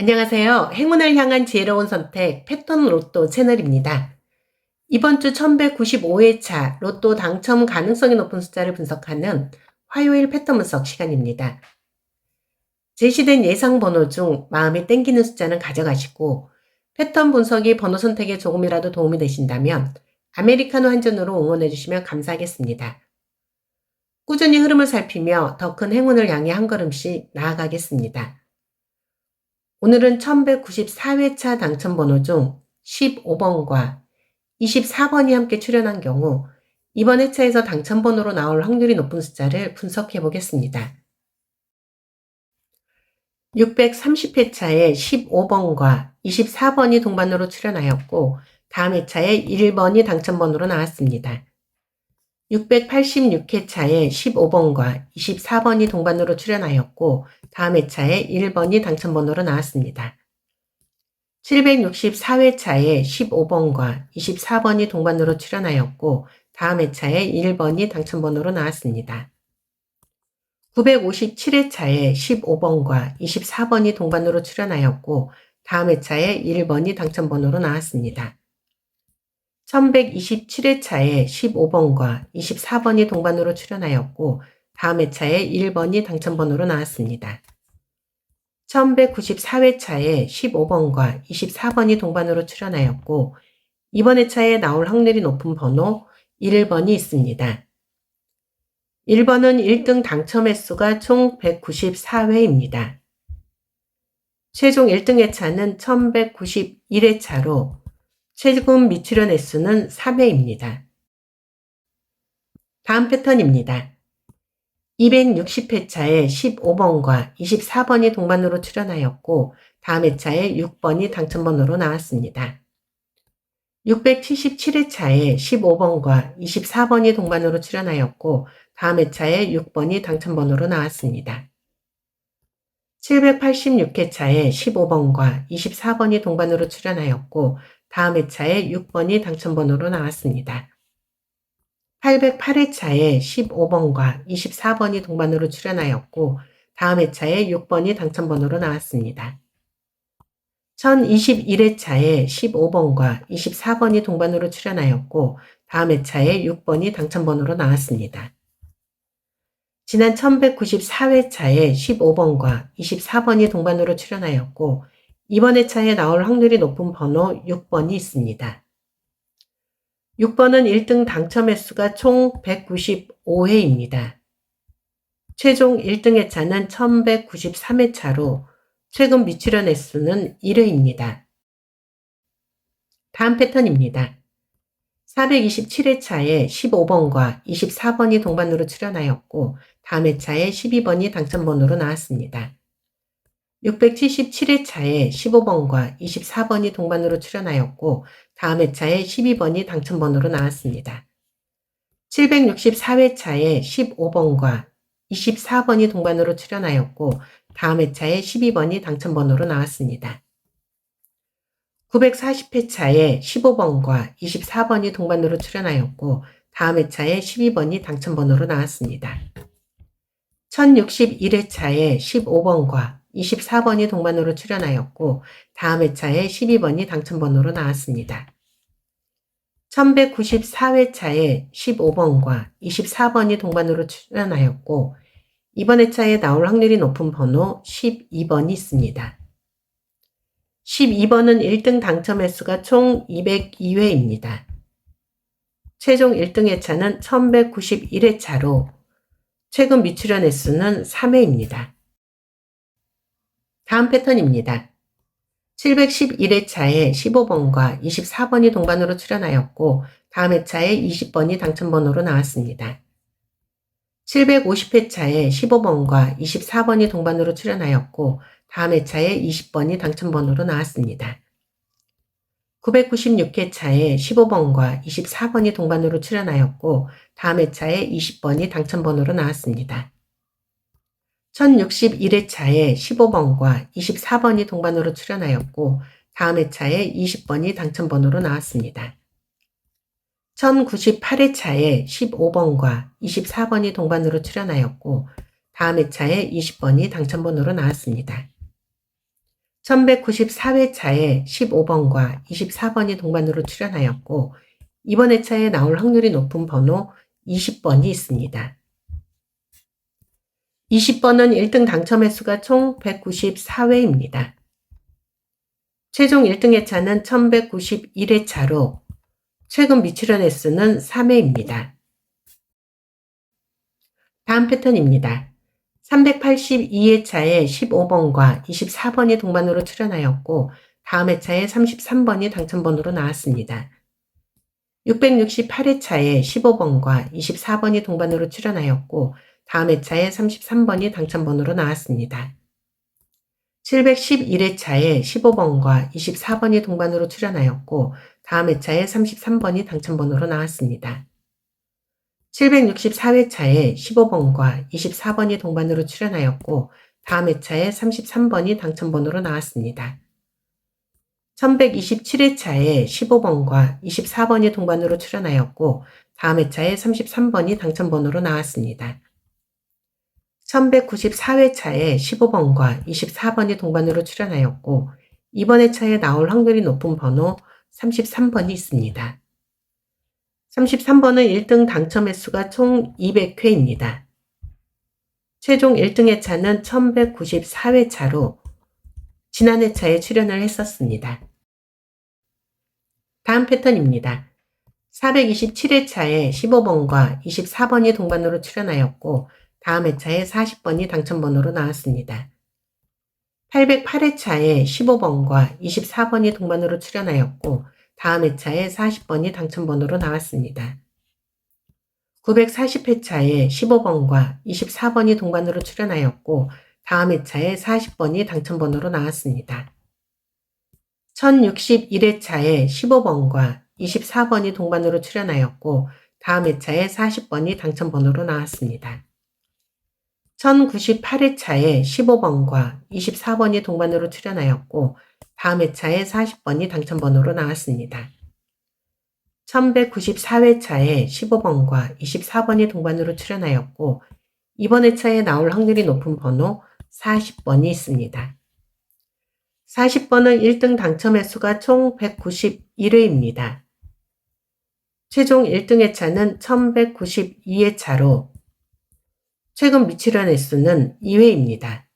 안녕하세요. 행운을 향한 지혜로운 선택 패턴 로또 채널입니다. 이번 주 1195회차 로또 당첨 가능성이 높은 숫자를 분석하는 화요일 패턴 분석 시간입니다. 제시된 예상 번호 중 마음에 땡기는 숫자는 가져가시고 패턴 분석이 번호 선택에 조금이라도 도움이 되신다면 아메리카노 한 잔으로 응원해 주시면 감사하겠습니다. 꾸준히 흐름을 살피며 더 큰 행운을 향해 한 걸음씩 나아가겠습니다. 오늘은 1194회차 당첨번호 중 15번과 24번이 함께 출연한 경우 이번 회차에서 당첨번호로 나올 확률이 높은 숫자를 분석해 보겠습니다. 630회차에 15번과 24번이 동반으로 출연하였고 다음 회차에 1번이 당첨번호로 나왔습니다. 686회차에 15번과 24번이 동반으로 출연하였고 다음 회차에 1번이 당첨번호로 나왔습니다. 764회차에 15번과 24번이 동반으로 출연하였고 다음 회차에 1번이 당첨번호로 나왔습니다. 957회차에 15번과 24번이 동반으로 출연하였고 다음 회차에 1번이 당첨번호로 나왔습니다. 1127회차에 15번과 24번이 동반으로 출연하였고 다음 회차에 1번이 당첨번호로 나왔습니다. 1194회차에 15번과 24번이 동반으로 출연하였고 이번 회차에 나올 확률이 높은 번호 1번이 있습니다. 1번은 1등 당첨 횟수가 총 194회입니다. 최종 1등 회차는 1191회차로 최근 미출연 횟수는 3회입니다. 다음 패턴입니다. 260회차에 15번과 24번이 동반으로 출연하였고 다음 회차에 6번이 당첨번호로 나왔습니다. 677회차에 15번과 24번이 동반으로 출연하였고 다음 회차에 6번이 당첨번호로 나왔습니다. 786회차에 15번과 24번이 동반으로 출연하였고 다음 회차에 6번이 당첨번호로 나왔습니다. 808회차에 15번과 24번이 동반으로 출연하였고 다음 회차에 6번이 당첨번호로 나왔습니다. 1021회차에 15번과 24번이 동반으로 출연하였고 다음 회차에 6번이 당첨번호로 나왔습니다. 지난 1194회차에 15번과 24번이 동반으로 출연하였고 이번 회차에 나올 확률이 높은 번호 6번이 있습니다. 6번은 1등 당첨 횟수가 총 195회입니다. 최종 1등 회차는 1193회차로 최근 미출연 횟수는 1회입니다. 다음 패턴입니다. 427회차에 15번과 24번이 동반으로 출연하였고 다음 회차에 12번이 당첨번호로 나왔습니다. 677회차에 15번과 24번이 동반으로 출연하였고 다음 회차에 12번이 당첨번호로 나왔습니다. 764회차에 15번과 24번이 동반으로 출연하였고 다음 회차에 12번이 당첨번호로 나왔습니다. 940회차에 15번과 24번이 동반으로 출연하였고 다음 회차에 12번이 당첨번호로 나왔습니다. 1061회차에 15번과 24번이 동반으로 출연하였고 다음 회차에 12번이 당첨번호로 나왔습니다. 1194회차에 15번과 24번이 동반으로 출연하였고 이번 회차에 나올 확률이 높은 번호 12번이 있습니다. 12번은 1등 당첨 횟수가 총 202회입니다. 최종 1등 회차는 1191회차로 최근 미출연 횟수는 3회입니다. 다음 패턴입니다. 711회차에 15번과 24번이 동반으로 출연하였고 다음 회차에 20번이 당첨번호로 나왔습니다. 750회차에 15번과 24번이 동반으로 출연하였고 다음 회차에 20번이 당첨번호로 나왔습니다. 996회차에 15번과 24번이 동반으로 출연하였고 다음 회차에 20번이 당첨번호로 나왔습니다. 1061회차에 15번과 24번이 동반으로 출연하였고 다음 회차에 20번이 당첨번호로 나왔습니다. 1098회차에 15번과 24번이 동반으로 출연하였고 다음 회차에 20번이 당첨번호로 나왔습니다. 1194회차에 15번과 24번이 동반으로 출연하였고 이번 회차에 나올 확률이 높은 번호 20번이 있습니다. 20번은 1등 당첨 횟수가 총 194회입니다. 최종 1등 회차는 1191회차로 최근 미출연 횟수는 3회입니다. 다음 패턴입니다. 382회차에 15번과 24번이 동반으로 출연하였고 다음 회차에 33번이 당첨번호로 나왔습니다. 668회차에 15번과 24번이 동반으로 출연하였고 다음 회차에 33번이 당첨번호로 나왔습니다. 711회차에 15번과 24번이 동반으로 출연하였고 다음 회차에 33번이 당첨번호로 나왔습니다. 764회차에 15번과 24번이 동반으로 출연하였고 다음 회차에 33번이 당첨번호로 나왔습니다. 1127회차에 15번과 24번이 동반으로 출연하였고 다음 회차에 33번이 당첨번호로 나왔습니다. 1194회차에 15번과 24번이 동반으로 출연하였고 이번 회차에 나올 확률이 높은 번호 33번이 있습니다. 33번은 1등 당첨 횟수가 총 200회입니다. 최종 1등 회차는 1194회차로 지난 회차에 출연을 했었습니다. 다음 패턴입니다. 427회차에 15번과 24번이 동반으로 출연하였고 다음 회차에 40번이 당첨번호로 나왔습니다. 808회차에 15번과 24번이 동반으로 출연하였고 다음 회차에 40번이 당첨번호로 나왔습니다. 940회차에 15번과 24번이 동반으로 출연하였고 다음 회차에 40번이 당첨번호로 나왔습니다. 1061회차에 15번과 24번이 동반으로 출연하였고 다음 회차에 40번이 당첨번호로 나왔습니다. 1098회차에 15번과 24번이 동반으로 출연하였고 다음 회차에 40번이 당첨번호로 나왔습니다. 1194회차에 15번과 24번이 동반으로 출연하였고 이번 회차에 나올 확률이 높은 번호 40번이 있습니다. 40번은 1등 당첨 횟수가 총 191회입니다. 최종 1등 회차는 1192회차로 최근 미출연 횟수는 2회입니다.